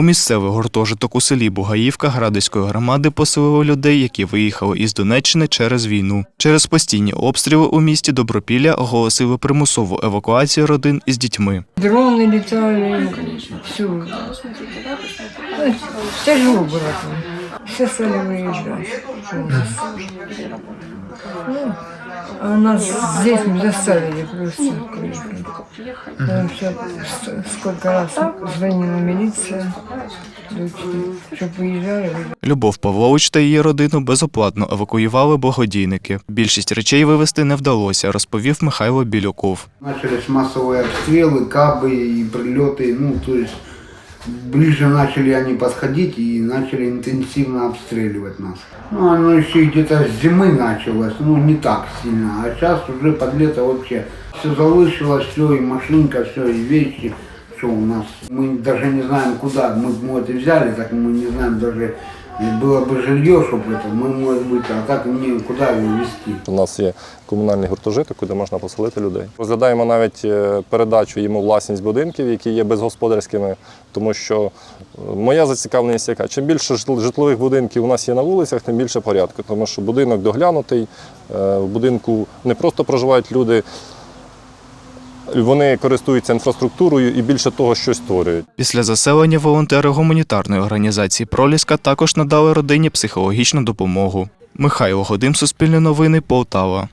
У місцевий гуртожиток у селі Бугаївка Градиської громади поселили людей, які виїхали із Донеччини через війну. Через постійні обстріли у місті Добропілля оголосили примусову евакуацію родин із дітьми. Дроны летали, все. Тяжело было там. Все стали выезжать. Ну, а нас здесь не заставили просто приехать. Потому что с- сколько раз звонила милиция, чтобы выезжали, выезжали. Любов Павлович та її родину безоплатно евакуювали благодійники. Більшість речей вивезти не вдалося, розповів Михайло Білюков. Начались массовые обстрелы, кабы и прилеты, ну, то есть ближе начали они подходить и начали интенсивно обстреливать нас. Ну, оно еще где-то с зимы началось, ну, не так сильно, а сейчас уже под лето вообще все залышилось, все, и машинка, все, и вещи, все у нас. Мы даже не знаем, куда, мы, мы это взяли, так мы не знаем даже, было бы жилье, чтобы это, мы, может быть, а так мне куда его везти. У нас є комунальний гуртожиток, куди можна поселити людей. Розглядаємо навіть е, передачу йому у власність будинків, які є безгосподарськими, тому що е, моя зацікавленість яка. Чим більше житл- житлових будинків у нас є на вулицях, тим більше порядку, тому що будинок доглянутий, е, в будинку не просто проживають люди. Вони користуються інфраструктурою і більше того, що створюють. Після заселення волонтери гуманітарної організації Проліска також надали родині психологічну допомогу. Михайло Годим, Суспільне новини, Полтава.